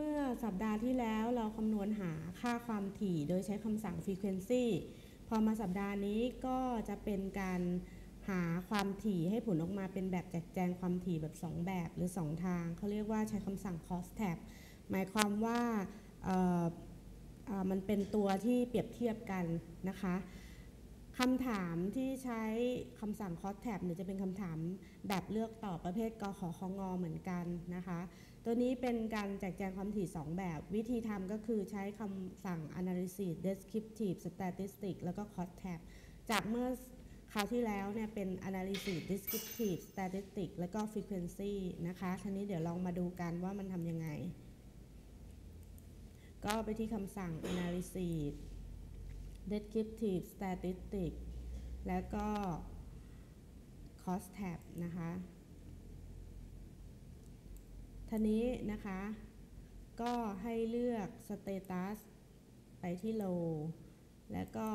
เมื่อสัปดาห์ที่แล้วเราคำนวณหาค่าความถี่โดยใช้คำสั่ง frequency พอมาสัปดาห์นี้ก็จะเป็นการหาความถี่ให้ผลออกมาเป็นแบบแจกแจงความถี่แบบ 2 แบบหรือ 2 ทาง เขาเรียกว่าใช้คำสั่ง cross tab หมายความว่ามันเป็นตัวที่เปรียบเทียบกันนะคะคำถามที่ใช้คำสั่ง cross tab เนี่ยจะเป็นคำถามแบบเลือกตอบประเภทกขอของอเหมือนกันนะคะ ตัวนี้เป็นการแจกแจงความถี่ 2 แบบ วิธีทำก็คือใช้คำสั่ง analysis descriptive statistic แล้วก็ cross tab จากเมื่อคราวที่แล้วเนี่ยเป็น analysis descriptive statistic แล้วก็ frequency นะคะทีนี้เดี๋ยวลองมาดูกันว่ามันทำยังไง ก็ไปที่คำสั่ง analysis descriptive statistic แล้วก็ cost tab นะคะ ทีนี้นะคะ ก็ให้เลือก status ไปที่ low แล้วก็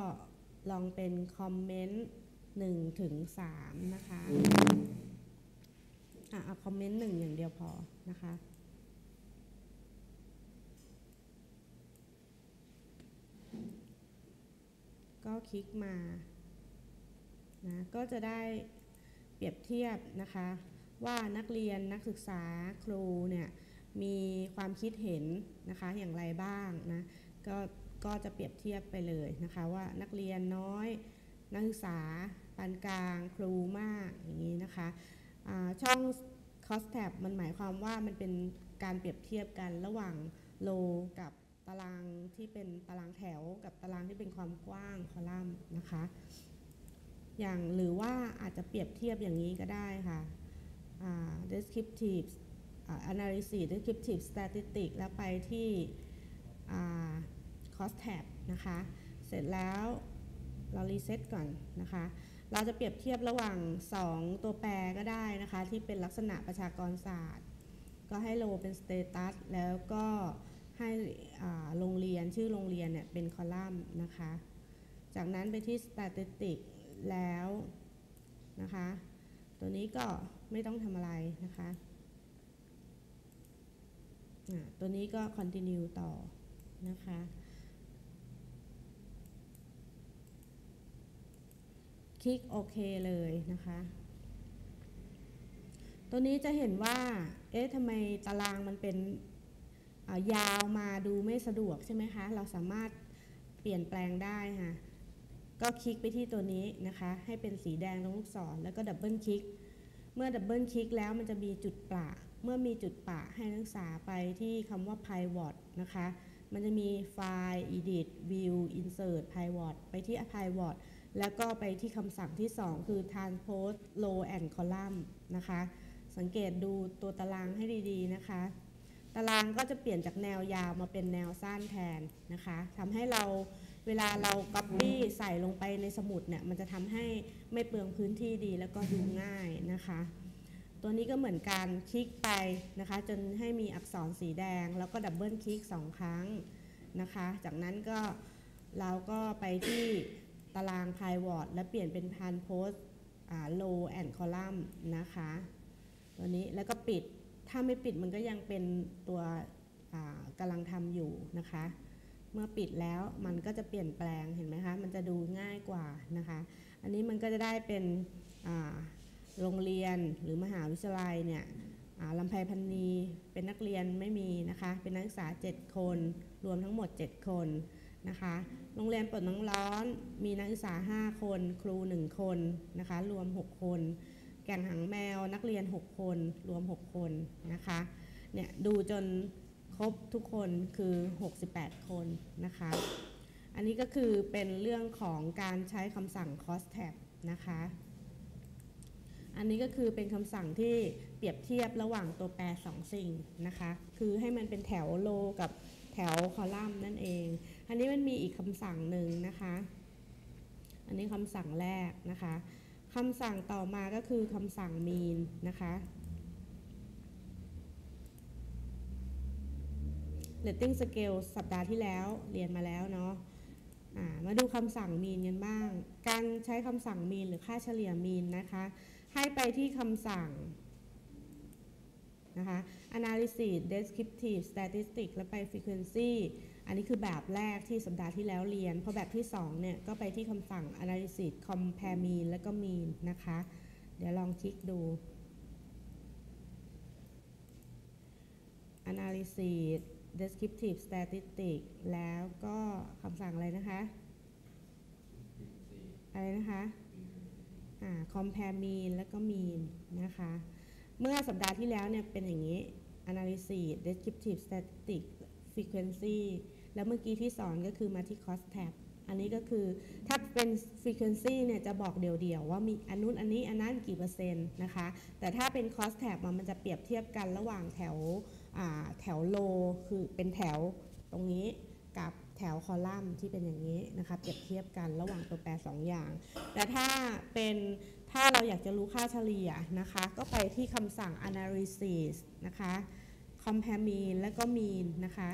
ลองเป็น comment 1ถึง3นะคะ อะเอาคอมเมนต์หนึ่งอย่างเดียวพอนะคะก็คลิกมานะก็จะได้เปรียบเทียบนะคะ ว่านักเรียนนักศึกษาครูเนี่ยมีความคิดเห็นนะคะอย่างไรบ้างนะก็ก็จะเปรียบเทียบไปเลยนะคะว่านักเรียนน้อย นักศึกษาปานกลางครูมากอย่างนี้นะคะช่อง cost tab มันหมายความว่ามันเป็นการเปรียบเทียบกันระหว่าง low กับตารางที่เป็นตารางแถวกับตารางที่เป็นความกว้างคอลัมน์นะคะ อย่างหรือว่าอาจจะเปรียบเทียบอย่างนี้ก็ได้ค่ะ descriptive analysis descriptive statistics แล้วไปที่ cost tab นะคะ เสร็จแล้วเรารีเซ็ตก่อนนะคะ เราจะเปรียบเทียบระหว่าง 2 ตัวแปรก็ได้นะคะ ที่เป็นลักษณะประชากรศาสตร์ ก็ให้โลเป็น status แล้วก็ให้โรงเรียนชื่อโรงเรียนเนี่ยเป็นคอลัมน์นะคะ จากนั้นไปที่ statistics แล้วนะคะ ตัวนี้ก็ไม่ต้องทำอะไรนะคะตัวนี้ก็ continue ต่อนะคะ คลิกโอเคเลยนะคะ ตัวนี้จะเห็นว่า เอ๊ะทำไมตารางมันเป็นยาวมาดูไม่สะดวกใช่ไหมคะ เราสามารถเปลี่ยนแปลงได้ค่ะ ก็คลิกไปที่ตัวนี้นะคะ ให้เป็นสีแดงตรงลูกศรแล้วก็ดับเบิลคลิก เมื่อดับเบิลคลิกแล้วมันจะมีจุดปะ เมื่อมีจุดปะให้นักศึกษาไปที่คำว่า pivot นะคะ มันจะมีไฟล์ edit view insert pivot ไปที่ pivot แล้วก็ไปที่คำสั่งที่ 2 คือ transpose row and column นะคะ สังเกตดูตัวตารางให้ดีๆนะคะ ตารางก็จะเปลี่ยนจากแนวยาวมาเป็นแนวสั้นแทนนะคะทำให้เรา เวลาเราก๊อปปี้ใส่ลงไปในสมุดเนี่ยมันจะทำให้ไม่เปลืองพื้นที่ดีแล้วก็ดูง่ายนะคะ ตัวนี้ก็เหมือนการคลิกไปนะคะ จนให้มีอักษรสีแดง แล้วก็ดับเบิลคลิกสองครั้งนะคะ จากนั้นก็เราก็ไปที่ตารางพายวอดและเปลี่ยนเป็นพันโพสโลแอนด์คอลัมน์นะคะ ตัวนี้แล้วก็ปิดถ้าไม่ปิดมันก็ยังเป็นตัวกำลังทำอยู่นะคะ เมื่อปิดแล้วมันก็จะเปลี่ยนแปลงเห็นไหมคะ มันจะดูง่ายกว่านะคะ อันนี้มันก็จะได้เป็นโรงเรียนหรือมหาวิทยาลัยเนี่ยลำไพพันนีเป็นนักเรียนไม่มีนะคะ เป็นนักศึกษา 7 คน รวมทั้งหมด 7 คนนะคะ โรงเรียนปลดน้องร้อนมีนักศึกษา 5 คน ครู 1 คนนะคะ รวม 6 คน แก่นหางแมวนักเรียน 6 คน รวม 6 คนนะคะ เนี่ยดูจน ครบทุกคนคือ 68 คนนะคะ อันนี้ก็คือเป็นเรื่องของการใช้คำสั่ง cost tab นะคะ อันนี้ก็คือเป็นคำสั่งที่เปรียบเทียบระหว่างตัวแปรสองสิ่งนะคะ คือให้มันเป็นแถวโลกับแถวคอลัมน์นั่นเอง อันนี้มันมีอีกคำสั่งหนึ่งนะคะ อันนี้คำสั่งแรกนะคะคำสั่งต่อมาก็คือคำสั่ง mean นะคะ rating scale สัปดาห์ที่แล้วเรียนมาแล้วเนาะมาดูคำสั่ง mean กันบ้าง การใช้คำสั่ง mean หรือค่าเฉลี่ย mean นะคะ ให้ไปที่คำสั่งนะคะ analysis descriptive statistics แล้วไป frequency อันนี้คือแบบแรกที่สัปดาห์ที่แล้วเรียน พอแบบที่2เนี่ยก็ไปที่คำสั่ง analysis compare mean แล้วก็ mean นะคะ เดี๋ยวลองคลิกดู analysis descriptive statistics แล้วก็คำสั่งอะไรนะคะ อะไรนะคะ อ่า compare mean แล้วก็ mean นะคะ เมื่อสัปดาห์ที่แล้วเนี่ยเป็นอย่างนี้ analysis descriptive statistics frequency แล้วเมื่อกี้ที่สอนก็คือมาที่ cost tab อันนี้ก็คือถ้าเป็น frequency เนี่ยจะบอกเดี่ยวๆว่ามีอันนู้นอันนี้อันนั้นกี่เปอร์เซ็นต์นะคะ แต่ถ้าเป็น cost tab มันจะเปรียบเทียบกันระหว่างแถวแถว low คือเป็นแถวตรงนี้กับแถวคอลัมน์ที่เป็นอย่างนี้นะคะเปรียบเทียบกันระหว่างตัวแปรสองอย่าง แต่ถ้าเป็นถ้าเราอยากจะรู้ค่าเฉลี่ยนะคะ ก็ไปที่คำสั่ง analysis นะคะ compare mean และก็ mean นะคะ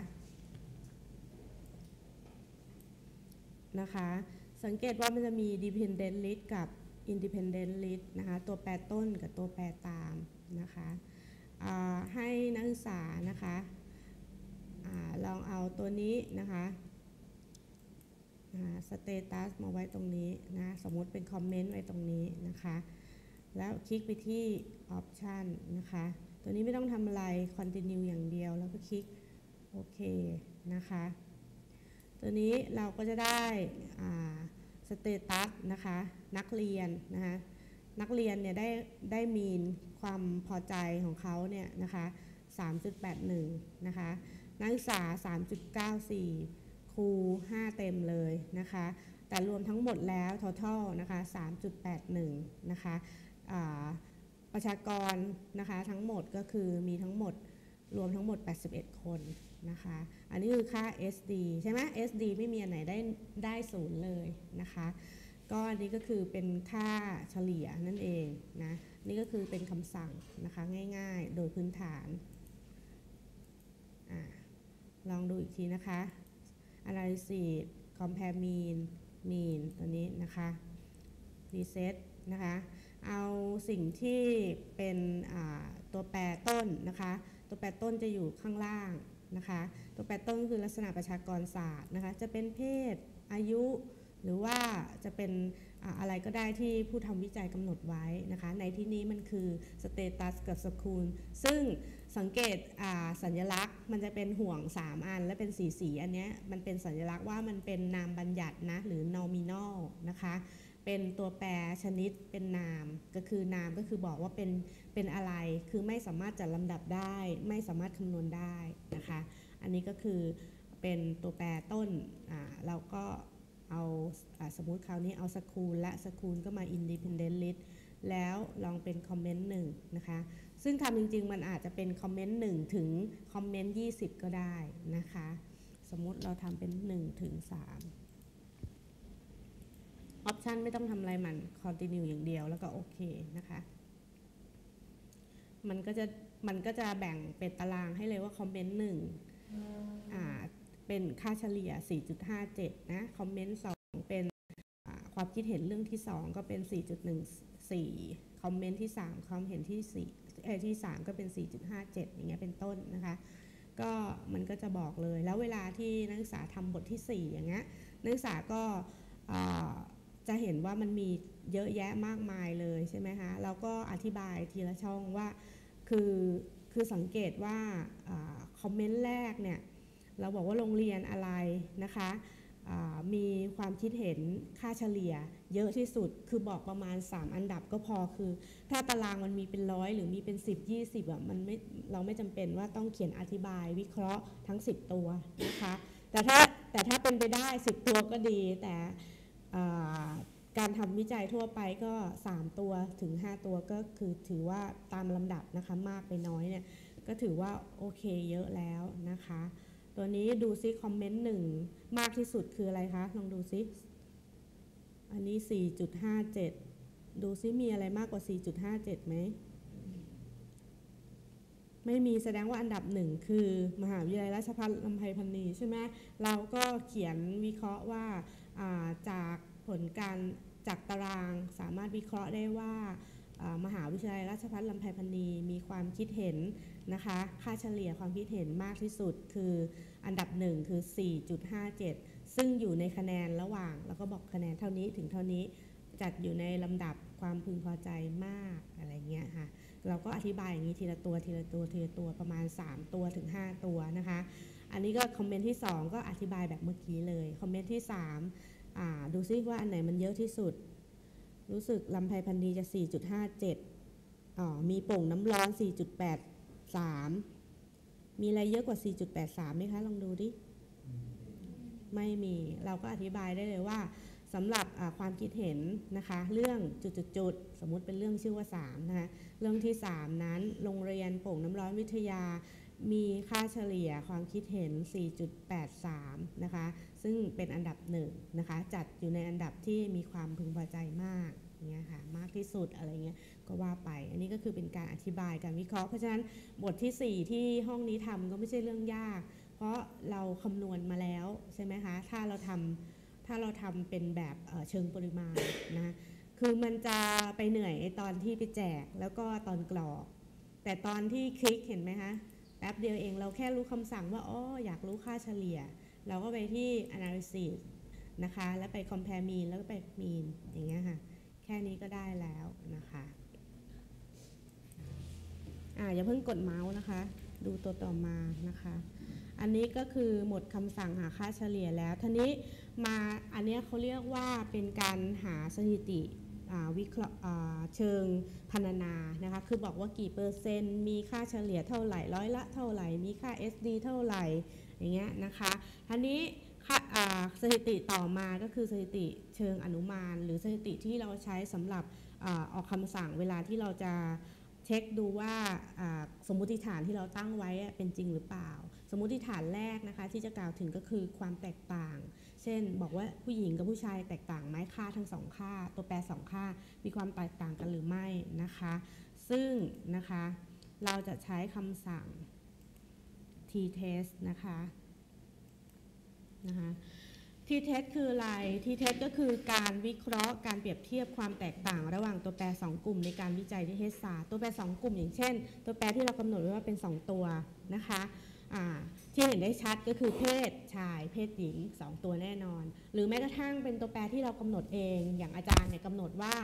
นะคะ สังเกตว่ามันจะมี dependent list กับ independent list นะคะ ตัวแปรต้นกับตัวแปรตามนะคะให้นักศึกษานะคะอลองเอาตัวนี้นะคะสเตตัสมาไว้ตรงนี้นะ สมมติเป็นคอมเมนต์ไว้ตรงนี้นะคะ แล้วคลิกไปที่ Option นะคะ ตัวนี้ไม่ต้องทำอะไร Continue อย่างเดียวแล้วก็คลิกโอเคนะคะ ตัวนี้เราก็จะได้สเตตัสนะคะนักเรียนนะคะนักเรียนเนี่ยได้ได้มีนความพอใจของเขาเนี่ยนะคะ3.81 นะคะ นักศึกษา 3.94 ครู 5 เต็มเลยนะคะ แต่รวมทั้งหมดแล้ว total นะคะ 3.81 นะคะประชากรนะคะทั้งหมดก็คือมีทั้งหมดรวมทั้งหมด 81 คน นะคะ อันนี้คือค่า SD ใช่ไหม SD ไม่มีอันไหนได้ได้ศูนย์เลยนะคะ ก็อันนี้ก็คือเป็นค่าเฉลี่ยนั่นเองนะ นี่ก็คือเป็นคำสั่งนะคะง่ายๆ โดยพื้นฐานอลองดูอีกทีนะคะ analysis compare mean mean ตัวนี้นะคะ reset นะคะ เอาสิ่งที่เป็นตัวแปรต้นนะคะ ตัวแปรต้นจะอยู่ข้างล่าง นะคะ ตัวแปรต้นคือลักษณะประชากรศาสตร์นะคะ จะเป็นเพศ อายุ หรือว่าจะเป็นอะไรก็ได้ที่ผู้ทำวิจัยกำหนดไว้นะคะ ในที่นี้มันคือสเตตัสกับสกูล ซึ่งสังเกตสัญลักษณ์ มันจะเป็นห่วง 3 อันและเป็นสีสีอันนี้มันเป็นสัญลักษณ์ว่ามันเป็นนามบัญญัตินะหรือ nominal นะคะเป็นตัวแปรชนิดเป็นนามก็คือนามก็คือบอกว่าเป็น เป็นอะไร คือไม่สามารถจัดลำดับได้ ไม่สามารถคำนวณได้นะคะ อันนี้ก็คือเป็นตัวแปรต้นเราก็เอาอสมมุติคราวนี้เอาสกูลและสกูลก็มา independent list แล้วลองเป็นคอมเมนต์หนึ่งนะคะ ซึ่งทำจริง ๆ มันอาจจะเป็นคอมเมนต์หนึ่งถึงคอมเมนต์20ก็ได้นะคะ สมมุติเราทำเป็น1ถึง3ออปชันไม่ต้องทำอะไรมัน continue อย่างเดียวแล้วก็โอเคนะคะ มันก็จะมันก็จะแบ่งเป็นตารางให้เลยว่าคอมเมนต์หนึ่งเป็นค่าเฉลี่ย 4.57 นะคอมเมนต์2เป็นความคิดเห็นเรื่องที่ 2 ก็เป็น 4.14 คอมเมนต์ที่ 3 ความเห็นที่4เอที่ 3 ก็เป็น 4.57 อย่างเงี้ยเป็นต้นนะคะ ก็มันก็จะบอกเลยแล้วเวลาที่นักศึกษาทำบทที่ 4 อย่างเงี้ยนักศึกษาก็จะเห็นว่ามันมี เยอะแยะมากมายเลยใช่ไหมคะเราก็อธิบายทีละช่องว่าคือคือสังเกตว่าคอมเมนต์แรกเนี่ยเราบอกว่าโรงเรียนอะไรนะคะมีความคิดเห็นค่าเฉลี่ย เยอะที่สุดคือบอกประมาณ 3 อันดับก็พอคือ ถ้าตารางมันมีเป็นร้อยหรือมีเป็น 10 20อะมันไม่เราไม่จำเป็นว่าต้องเขียนอธิบายวิเคราะห์ทั้ง 10 ตัวนะคะแต่ถ้าแต่ถ้าเป็นไปได้ 10 ตัวก็ดีแต่ การทำวิจัยทั่วไปก็ 3 ตัวถึง 5 ตัวก็คือถือว่าตามลำดับนะคะมากไปน้อยเนี่ยก็ถือว่าโอเคเยอะแล้วนะคะ ตัวนี้ดูซิคอมเมนต์หนึ่งมากที่สุดคืออะไรคะ ลองดูซิ อันนี้ 4.57 ดูซิมีอะไรมากกว่า 4.57 ไหม ไม่มีแสดงว่าอันดับหนึ่งคือ มหาวิทยาลัยราชภัฏลำไพพันนีใช่ไหมเราก็เขียนวิเคราะห์ว่าาจากผลการ จากตารางสามารถวิเคราะห์ได้ว่ามหาวิทยาลัยราชภัฏลำไพพรรณีมีความคิดเห็นนะคะ ค่าเฉลี่ยความคิดเห็นมากที่สุดคืออันดับหนึ่งคือ 4.57 ซึ่งอยู่ในคะแนนระหว่าง แล้วก็บอกคะแนนเท่านี้ถึงเท่านี้จัดอยู่ในลำดับความพึงพอใจมากอะไรเงี้ยค่ะ เราก็อธิบายอย่างนี้ทีละตัวทีละตัวทีละตัวประมาณ 3 ตัวถึง 5 ตัวนะคะ อันนี้ก็คอมเมนต์ที่ 2 ก็อธิบายแบบเมื่อกี้เลย คอมเมนต์ที่ 3 ดูซิว่าอันไหนมันเยอะที่สุด รู้สึกลำไพพันธีจะ 4.57อ๋อมีโป่งน้ำร้อน 4.83 มีอะไรเยอะกว่า 4.83ไหมคะ ลองดูดิ ไม่มี เราก็อธิบายได้เลยว่าสำหรับความคิดเห็นนะคะ เรื่องจุดๆๆสมมุติเป็นเรื่องชื่อว่า3นะคะเรื่องที่ 3 นั้นโรงเรียนโป่งน้ำร้อนวิทยา มีค่าเฉลี่ยความคิดเห็น 4.83 นะคะ ซึ่งเป็นอันดับหนึ่งนะคะ จัดอยู่ในอันดับที่มีความพึงพอใจมากเงี้ยค่ะ มากที่สุดอะไรเงี้ย ก็ว่าไป อันนี้ก็คือเป็นการอธิบายการวิเคราะห์ เพราะฉะนั้นบทที่ 4 ที่ห้องนี้ทำก็ไม่ใช่เรื่องยาก เพราะเราคำนวณมาแล้วใช่ไหมคะ ถ้าเราทำถ้าเราทำเป็นแบบเเชิงปริมาณนะ คือมันจะไปเหนื่อยตอนที่ไปแจกแล้วก็ตอนกรอก แต่ตอนที่คลิกเห็นไหมคะ แป๊บเดียวเองเราแค่รู้คำสั่งว่าอ๋ออยากรู้ค่าเฉลี่ย เราก็ไปที่ analysis นะคะ แล้วไป compare mean แล้วก็ไป mean อย่างเงี้ยค่ะ แค่นี้ก็ได้แล้วนะคะอ่าอย่าเพิ่งกดเมาส์นะคะ ดูตัวต่อมานะคะ อันนี้ก็คือหมดคำสั่งหาค่าเฉลี่ยแล้วทีนี้มาอันเนี้ยเขาเรียกว่าเป็นการหาสถิติ วิเคราะห์เชิงพรรณนานะคะคือบอกว่ากี่เปอร์เซ็นต์มีค่าเฉลี่ยเท่าไหร่ร้อยละเท่าไหร่ มีค่า SD เท่าไหร่อย่างเงี้ยนะคะทีนี้สถิติต่อมาก็คือสถิติเชิงอนุมาน หรือสถิติที่เราใช้สำหรับออกคำสั่งเวลาที่เราจะเช็คดูว่าสมมุติฐานที่เราตั้งไว้เป็นจริงหรือเปล่า สมมุติฐานแรกนะคะที่จะกล่าวถึงก็คือความแตกต่าง เช่น บอกว่าผู้หญิงกับผู้ชายแตกต่างไหมค่าทั้งสองค่า ตัวแปรสองค่า มีความแตกต่างกันหรือไม่นะคะ ซึ่งนะคะ เราจะใช้คำสั่ง t-test นะคะนะคะ t-test คืออะไร t-test ก็คือการวิเคราะห์การเปรียบเทียบความแตกต่างระหว่างตัวแปร 2 กลุ่มในการวิจัยที่เทศศาสตร์ตัวแปร 2 กลุ่ม อย่างเช่น ตัวแปรที่เรากำหนดไว้ว่าเป็น 2 ตัวนะคะ ที่เห็นได้ชัดก็คือเพศชายเพศหญิง 2 ตัวแน่นอน หรือแม้กระทั่งเป็นตัวแปรที่เรากำหนดเอง อย่างอาจารย์เนี่ยกำหนดว่า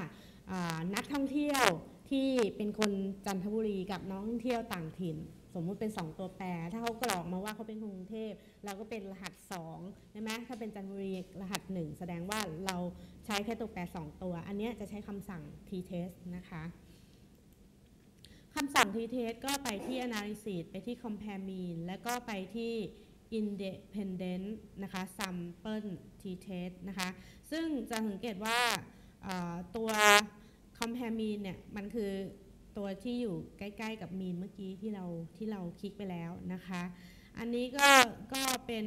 นักท่องเที่ยวที่เป็นคนจันทบุรีกับน้องเที่ยวต่างถิ่น สมมุติเป็น 2 ตัวแปร ถ้าเขากรอกมาว่าเขาเป็นกรุงเทพเราก็เป็นรหัส2ใช่ไหมถ้าเป็นจันทบุรีรหัส 1 แสดงว่าเราใช้แค่ตัวแปร 2 ตัว อันนี้จะใช้คำสั่ง t-test นะคะ คำสั่ง t-test ก็ไปที่ analysis ไปที่ compare mean แล้วก็ไปที่ independent นะคะ sample t-test นะคะ ซึ่งจะสังเกตว่าตัว compare mean เนี่ย มันคือตัวที่อยู่ใกล้ ๆ กับ mean เมื่อกี้ที่เราที่เราคลิกไปแล้วนะคะ อันนี้ก็ก็เป็น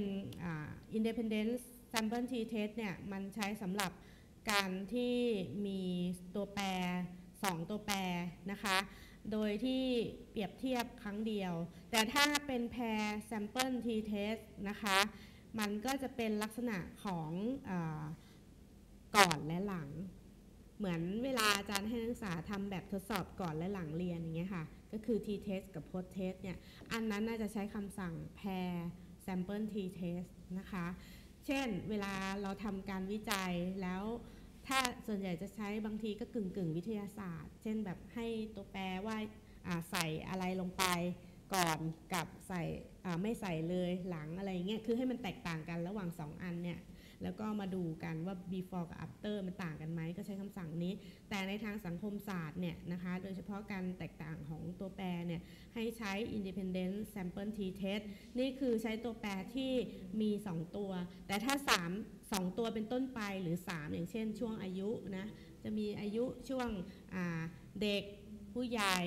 independent sample t-test เนี่ย มันใช้สำหรับการที่มีตัวแปร 2 ตัวแปรนะคะ โดยที่เปรียบเทียบครั้งเดียว แต่ถ้าเป็น pair sample t-test นะคะ มันก็จะเป็นลักษณะของอก่อนและหลัง เหมือนเวลาอาจารย์ให้นักศึกษาทำแบบทดสอบก่อนและหลังเรียนอย่างเงี้ยค่ะ ก็คือ t-test กับ post-test เนี่ย อันนั้นน่าจะใช้คำสั่ง pair sample t-test นะคะ เช่น เวลาเราทำการวิจัยแล้ว ถ้าส่วนใหญ่จะใช้บางทีก็กึ่งกึ่งวิทยาศาสตร์ เช่นแบบให้ตัวแปรว่าาใส่อะไรลงไปก่อนกับใส่ไม่ใส่เลยหลังอะไรเงี้ยคือให้มันแตกต่างกันระหว่าง 2 อันเนี่ยแล้วก็มาดูกันว่า before กับ after มันต่างกันไหมก็ใช้คำสั่งนี้ แต่ในทางสังคมศาสตร์เนี่ยนะคะโดยเฉพาะการแตกต่างของตัวแปรเนี่ยให้ใช้ independent sample t-test นี่คือใช้ตัวแปรที่มี 2 ตัว แต่ถ้า 3 2ตัวเป็นต้นไปหรือ 3 อย่างเช่น ช่วงอายุนะจะมีอายุช่วงเด็กผู้ใหญ่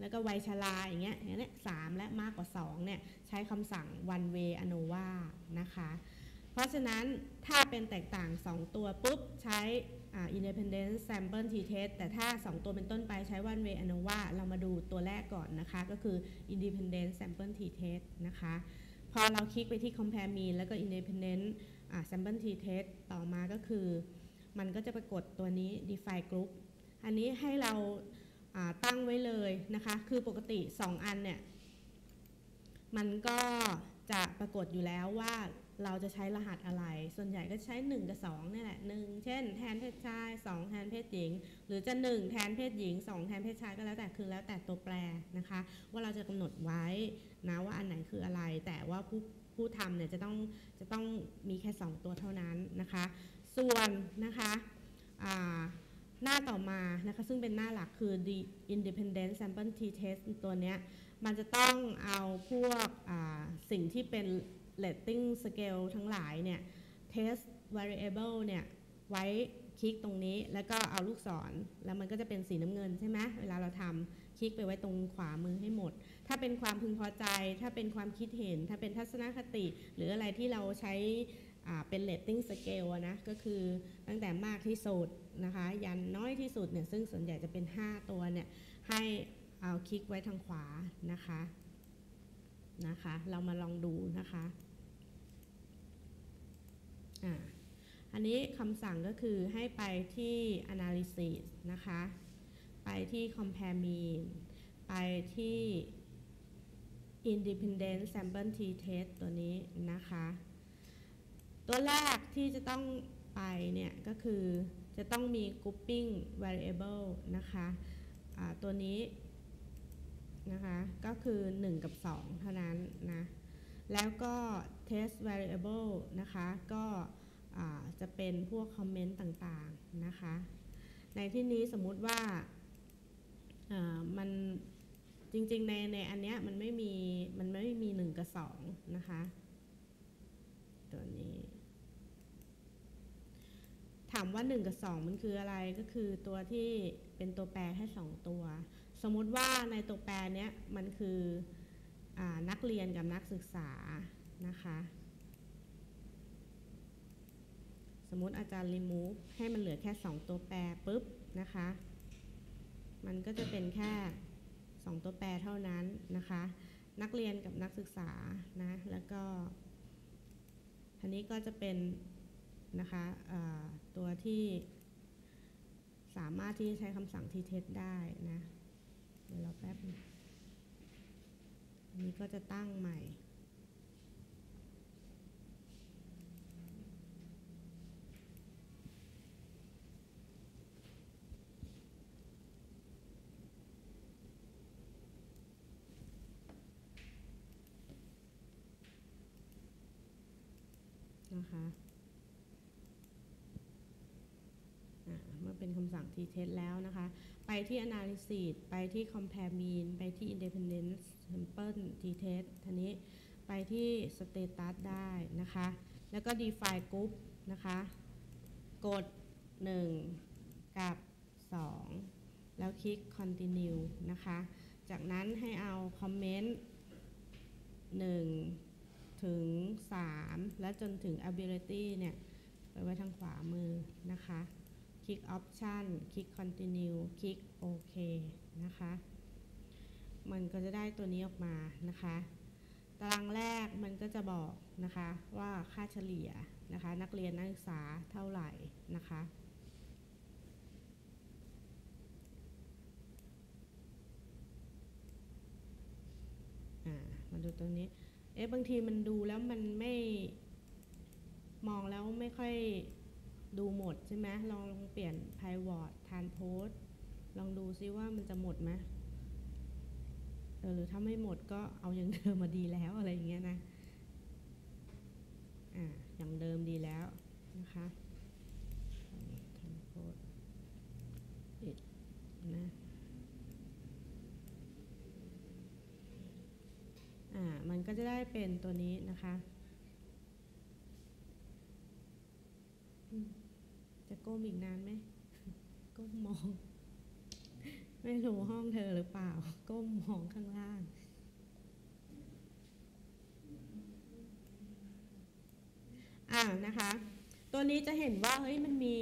แล้วก็วัยชราอย่างเงี้ยอย่างเนี้ยสามและมากกว่า2เนี่ยใช้คำสั่ง one way ANOVA นะคะ เพราะฉะนั้นถ้าเป็นแตกต่าง 2 ตัวปุ๊บใช้ independent sample t-test แต่ถ้า 2 ตัวเป็นต้นไปใช้ one way ANOVA เรามาดูตัวแรกก่อนนะคะ ก็คือ independent sample t-test นะคะ พอเราคลิกไปที่ compare mean แล้วก็ independent sample t-test ต่อมาก็คือ มันก็จะปรากฏตัวนี้ define group อันนี้ให้เราอ่าตั้งไว้เลยนะคะ คือปกติ 2 อันเนี่ย มันก็จะปรากฏอยู่แล้วว่าเราจะใช้รหัสอะไร ส่วนใหญ่ก็ใช้ 1 กับ 2 นี่แหละ 1 เช่น แทนเพศชาย 2 แทนเพศหญิง หรือจะ 1 แทนเพศหญิง 2 แทนเพศชายก็แล้วแต่คือแล้วแต่ตัวแปรนะคะ ว่าเราจะกำหนดไว้ นะว่าอันไหนคืออะไร แต่ว่าผู้ผู้ทำเนี่ยจะต้องจะต้องมีแค่ 2 ตัวเท่านั้นนะคะ ส่วนนะคะหน้าต่อมานะคะซึ่งเป็นหน้าหลักคือ the independent sample t test ตัวเนี้ยมันจะต้องเอาพวกสิ่งที่เป็น rating scale ทั้งหลายเนี่ย test variable เนี่ยไว้ คลิกตรงนี้แล้วก็เอาลูกศรแล้วมันก็จะเป็นสีน้ำเงินใช่ไหมเวลาเราทำคลิกไปไว้ตรงขวามือให้หมด ถ้าเป็นความพึงพอใจ ถ้าเป็นความคิดเห็น ถ้าเป็นทัศนคติ หรืออะไรที่เราใช้เป็น rating scale นะก็คือตั้งแต่มากที่สุดนะคะยันน้อยที่สุดเนี่ยซึ่งส่วนใหญ่จะเป็น 5 ตัวเนี่ยให้เอาคลิกไว้ทางขวานะคะนะคะ เรามาลองดูนะคะอ่า อันนี้คำสั่งก็คือให้ไปที่ analysis นะคะ ไปที่ compare mean ไปที่ independent sample t test ตัวนี้นะคะ ตัวแรกที่จะต้องไปเนี่ยก็คือจะต้องมี grouping variable นะคะะตัวนี้นะคะก็คือ 1 กับ 2 เท่านั้นนะ แล้วก็ test variable นะคะ ก็ จะเป็นพวกคอมเมนต์ต่างๆนะคะ ในที่นี้สมมุติว่ามันจริงๆในในอันเนี้ยมันไม่มีมันไม่มี1กับ2นะคะ ตัวนี้ ถามว่า1กับ2มันคืออะไรก็คือตัวที่เป็นตัวแปรแค่2ตัว สมมุติว่าในตัวแปรเนี้ยมันคืออนักเรียนกับนักศึกษานะคะ สมมติอาจารย์ remove ให้มันเหลือแค่ 2 ตัวแปรปุ๊บนะคะ มันก็จะเป็นแค่ 2 ตัวแปรเท่านั้นนะคะ นักเรียนกับนักศึกษานะ แล้วก็อันนี้ก็จะเป็นนะคะตัวที่สามารถที่ใช้คำสั่งที่เทสได้นะ เดี๋ยวเราแป๊บนึงนนี้ก็จะตั้งใหม่ นะคะเมื่อเป็นคำสั่ง t test แล้วนะคะ ไปที่ analysis ไปที่ compare mean ไปที่ independent sample t test ทีนี้ไปที่ status ได้นะคะ แล้วก็ define group นะคะ กด 1 กับ 2 แล้วคลิก continue นะคะ จากนั้นให้เอา comment 1 ถึง 3 และจนถึง ability เนี่ย ไปไว้ทางขวามือนะคะ คลิก Option คลิก Continue คลิกโอเคนะคะ มันก็จะได้ตัวนี้ออกมานะคะ ตารางแรกมันก็จะบอกนะคะว่าค่าเฉลี่ยนะคะ นักเรียนนักศึกษาเท่าไหร่นะคะมาดูตัวนี้ เอ๊ะบางทีมันดูแล้วมันไม่มองแล้วไม่ค่อยดูหมดใช่ไหมลองลองเปลี่ยน private ทานโพสลองดูซิว่ามันจะหมดไหมเออหรือถ้าไม่หมดก็เอาอย่างเดิมมาดีแล้วอะไรอย่างเงี้ยนะ อ่า อย่างเดิมดีแล้วนะคะทานโพสปิดนะ อ่ามันก็จะได้เป็นตัวนี้นะคะจะก้มอีกนานไหมก้มมอง ไม่รู้ห้องเธอหรือเปล่า ก้มมองข้างล่าง อ่านะคะ ตัวนี้จะเห็นว่าเฮ้ยมันมี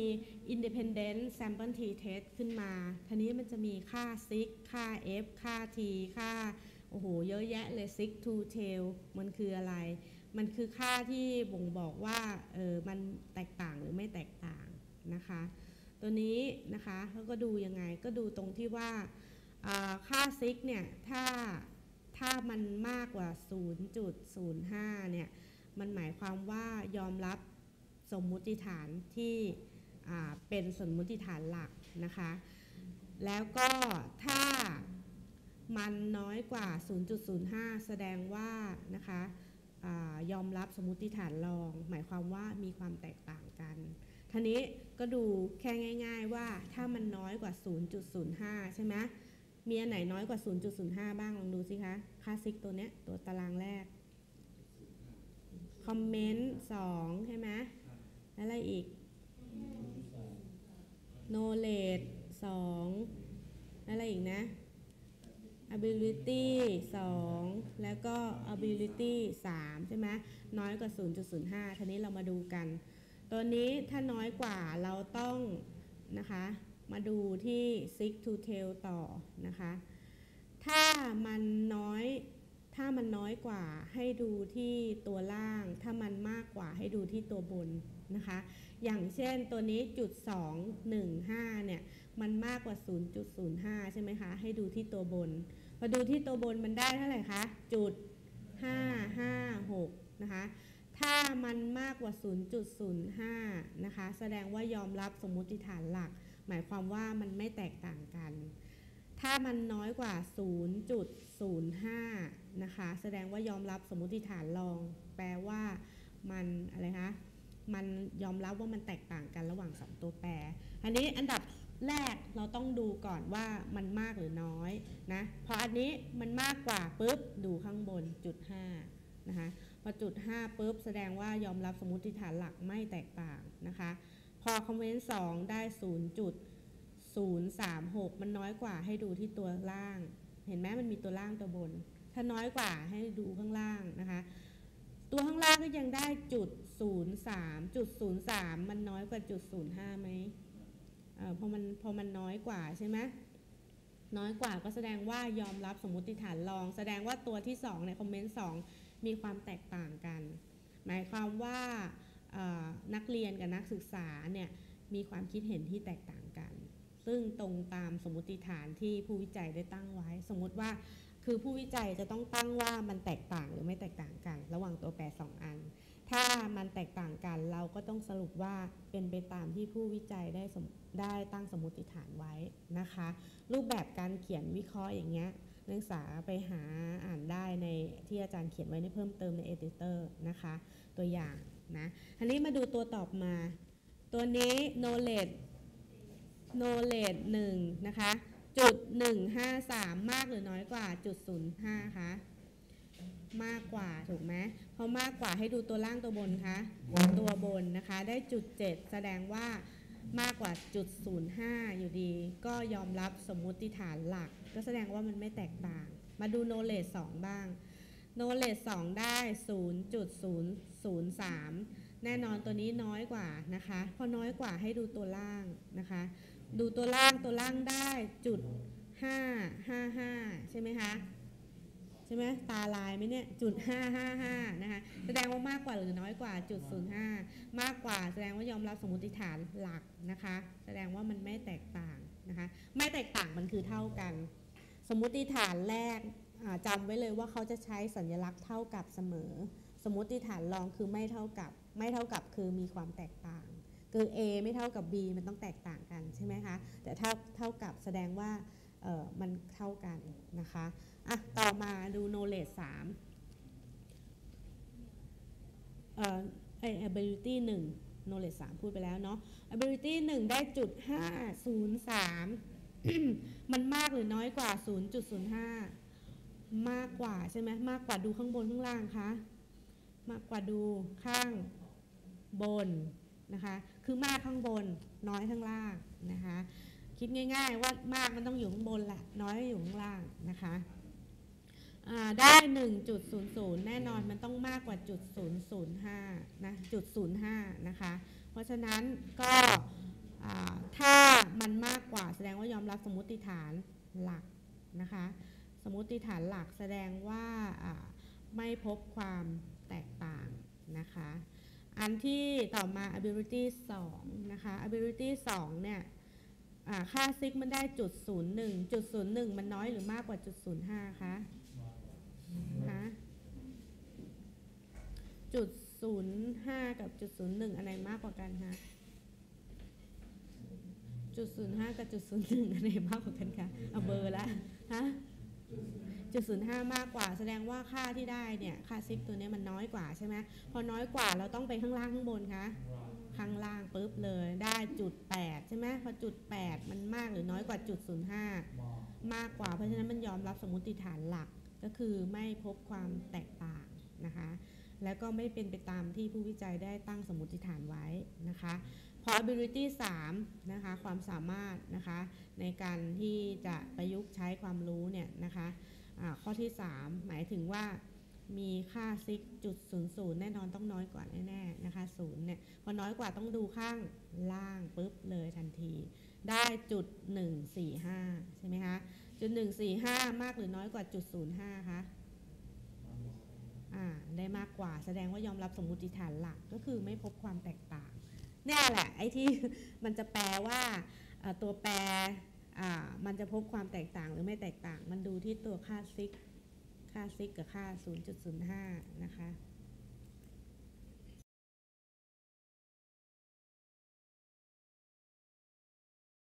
independent sample t test ขึ้นมาทีนี้มันจะมีค่า sig ค่า f ค่า t ค่า โอ้โห เยอะแยะเลย sig to tail มันคืออะไร มันคือค่าที่บ่งบอกว่าเออมันแตกต่างหรือไม่แตกต่างนะคะ ตัวนี้นะคะเขาก็ดูยังไงก็ดูตรงที่ว่าค่าซิกเนี่ย ถ้าถ้ามันมากกว่า 0.05 เนี่ย มันหมายความว่ายอมรับสมมุติฐานที่เป็นสมมุติฐานหลักนะคะ แล้วก็ถ้า มันน้อยกว่า 0.05 แสดงว่านะคะอยอมรับสมมติฐานรอง หมายความว่ามีความแตกต่างกันทีนี้ก็ดูแค่ง่าย ๆ ว่าถ้ามันน้อยกว่า 0.05 ใช่ไหมมีอันไหนน้อยกว่า 0.05 บ้างลองดูสิคะค่าซิกตัวเนี้ยตัวตารางแรกคอมเมนต์2ใช่ไหมแล้วอะไรอีก knowledge 2แล้วอะไรอีกนะ ability 2 แล้วก็ ability 3 ใช่ไหมน้อยกว่า 0.05ทีนี้เรามาดูกัน ตัวนี้ถ้าน้อยกว่าเราต้องนะคะ มาดูที่ six to tail ต่อนะคะ ถ้ามันน้อยถ้ามันน้อยกว่าให้ดูที่ตัวล่าง ถ้ามันมากกว่าให้ดูที่ตัวบนนะคะ อย่างเช่นตัวนี้จุด215เนี่ย มันมากกว่า 0.05 ใช่ไหมคะ ให้ดูที่ตัวบน พอดูที่ตัวบนมันได้เท่าไหร่คะจุด556นะคะถ้ามันมากกว่า 0.05 นะคะ แสดงว่ายอมรับสมมุติฐานหลัก หมายความว่ามันไม่แตกต่างกัน ถ้ามันน้อยกว่า 0.05 นะคะ แสดงว่ายอมรับสมมุติฐานรอง แปลว่ามันอะไรคะ มันยอมรับว่ามันแตกต่างกันระหว่าง 2 ตัวแปร อันนี้อันดับ แรกเราต้องดูก่อนว่ามันมากหรือน้อยนะพออันนี้มันมากกว่าปุ๊บดูข้างบนจุด5นะคะพอจุด5ปุ๊บแสดงว่ายอมรับสมมติฐานหลักไม่แตกต่างนะคะ พอคอมเมนต์2ได้0.036 มันน้อยกว่าให้ดูที่ตัวล่าง เห็นไหมมันมีตัวล่างตัวบน ถ้าน้อยกว่าให้ดูข้างล่างนะคะตัวข้างล่างก็ยังได้จุด 03จุด03 มันน้อยกว่าจุด 05ไหม พอมันพอมันน้อยกว่าใช่ไหมน้อยกว่าก็แสดงว่ายอมรับสมมติฐานรอง แสดงว่าตัวที่2ในคอมเมนต์2มีความแตกต่างกัน หมายความว่านักเรียนกับนักศึกษาเนี่ยมีความคิดเห็นที่แตกต่างกัน ซึ่งตรงตามสมมติฐานที่ผู้วิจัยได้ตั้งไว้ สมมติว่าคือผู้วิจัยจะต้องตั้งว่ามันแตกต่างหรือไม่แตกต่างกัน ระหว่างตัวแปรสองอัน ถ้ามันแตกต่างกันเราก็ต้องสรุปว่าเป็นไปตามที่ผู้วิจัยได้ได้ตั้งสมมติฐานไว้นะคะ รูปแบบการเขียนวิเคราะห์อย่างเงี้ยนักศึกษาไปหาอ่านได้ในที่อาจารย์เขียนไว้ในเพิ่มเติมใน editor นะคะ ตัวอย่างนะอันนี้มาดูตัวตอบมา ตัวนี้ knowledge knowledge 1นะคะจุด153 มากหรือน้อยกว่าจุด05คะ มากกว่าถูกไหมเพราะมากกว่าให้ดูตัวล่างตัวบนคะตัวบนนะคะได้จุด 7 แสดงว่ามากกว่าจุด05 อยู่ดี ก็ยอมรับสมมุติฐานหลัก ก็แสดงว่ามันไม่แตกต่าง มาดู knowledge 2บ้าง knowledge 2ได้ 0.003 แน่นอนตัวนี้น้อยกว่านะคะ พอน้อยกว่าให้ดูตัวล่างนะคะ ดูตัวล่างตัวล่างได้จุดห้าห้าห้าใช่ไหมคะ ใช่ไหมตาลายไหมเนี่ยจุดห้าห้าห้านะคะแสดงว่ามากกว่าหรือน้อยกว่าจุดศูนย์ห้ามากกว่าแสดงว่ายอมรับสมมติฐานหลักนะคะ แสดงว่ามันไม่แตกต่างนะคะไม่แตกต่างมันคือเท่ากัน สมมติฐานแรกอ่าไว้เลยว่าเขาจะใช้สัญลักษณ์เท่ากับเสมอ สมมติฐานรองคือไม่เท่ากับ ไม่เท่ากับคือมีความแตกต่าง คือ A ไม่เท่ากับ B มันต้องแตกต่างกันใช่ไหมคะแต่ถ้าเท่ากับแสดงว่า ออมันเท่ากันนะคะอะต่อมาดู knowledge 3เอ่อไอ้ ability 1 knowledge 3 พูดไปแล้วเนาะ ability 1 ได้จุด503 มันมากหรือน้อยกว่า 0.05 มากกว่าใช่ไหมมากกว่าดูข้างบนข้างล่างคะมากกว่าดูข้างบนนะคะ คือมากข้างบนน้อยข้างล่างนะคะ คิดง่าย ๆ ว่ามากมันต้องอยู่ข้างบนแหละน้อยอยู่ข้างล่างนะคะอ่าได้ 1.00 แน่นอนมันต้องมากกว่าจุด005นะจุด05นะคะ เพราะฉะนั้นก็ถ้ามันมากกว่าแสดงว่ายอมรับสมมติฐานหลักนะคะ สมมติฐานหลักแสดงว่าไม่พบความแตกต่างนะคะ อันที่ต่อมา ability 2 นะคะ ability 2 เนี่ย ค่าซิกมันได้จุดศูนย์หนึ่งจุดศูนย์หนึ่งมันน้อยหรือมากกว่าจุดศูนย์ห้าคะฮะจุดศูนย์ห้ากับจุดศูนย์หนึ่งอันไหนมากกว่ากันคะจุดศูนย์ห้ากับจุดศูนย์หนึ่งอันไหนมากกว่ากันคะเอาเบอร์ละฮะจุดศูนย์ห้ามากกว่าแสดงว่าค่าที่ได้เนี่ยค่าซิกตัวนี้มันน้อยกว่าใช่ไหมพอน้อยกว่าเราต้องไปข้างล่างข้างบนคะ ข้างล่างปุ๊บเลยได้จุด8ใช่ไหมพอจุด 8 มันมากหรือน้อยกว่าจุด05 มากกว่าเพราะฉะนั้นมันยอมรับสมมติฐานหลักก็คือไม่พบความแตกต่างนะคะ แล้วก็ไม่เป็นไปตามที่ผู้วิจัยได้ตั้งสมมติฐานไว้นะคะ probability 3นะคะความสามารถนะคะในการที่จะประยุกต์ใช้ความรู้เนี่ยนะคะอ่าข้อที่ 3 หมายถึงว่า มีค่าซิกจุดศูนย์ศูนย์แน่นอนต้องน้อยกว่าแน่ๆนะคะศูนย์เนี่ยพอน้อยกว่าต้องดูข้างล่างปุ๊บเลยทันที ได้จุด145ใช่ไหมคะจุด145มากหรือน้อยกว่าจุด05คะอ่าได้มากกว่าแสดงว่ายอมรับสมมติฐานหลักก็คือไม่พบความแตกต่างเนี่ยแหละไอ้ที่มันจะแปลว่าตัวแปรอ่ามันจะพบความแตกต่างหรือไม่แตกต่าง มันดูที่ตัวค่าซิก ค่าซิกกับค่า 0.05 นะคะ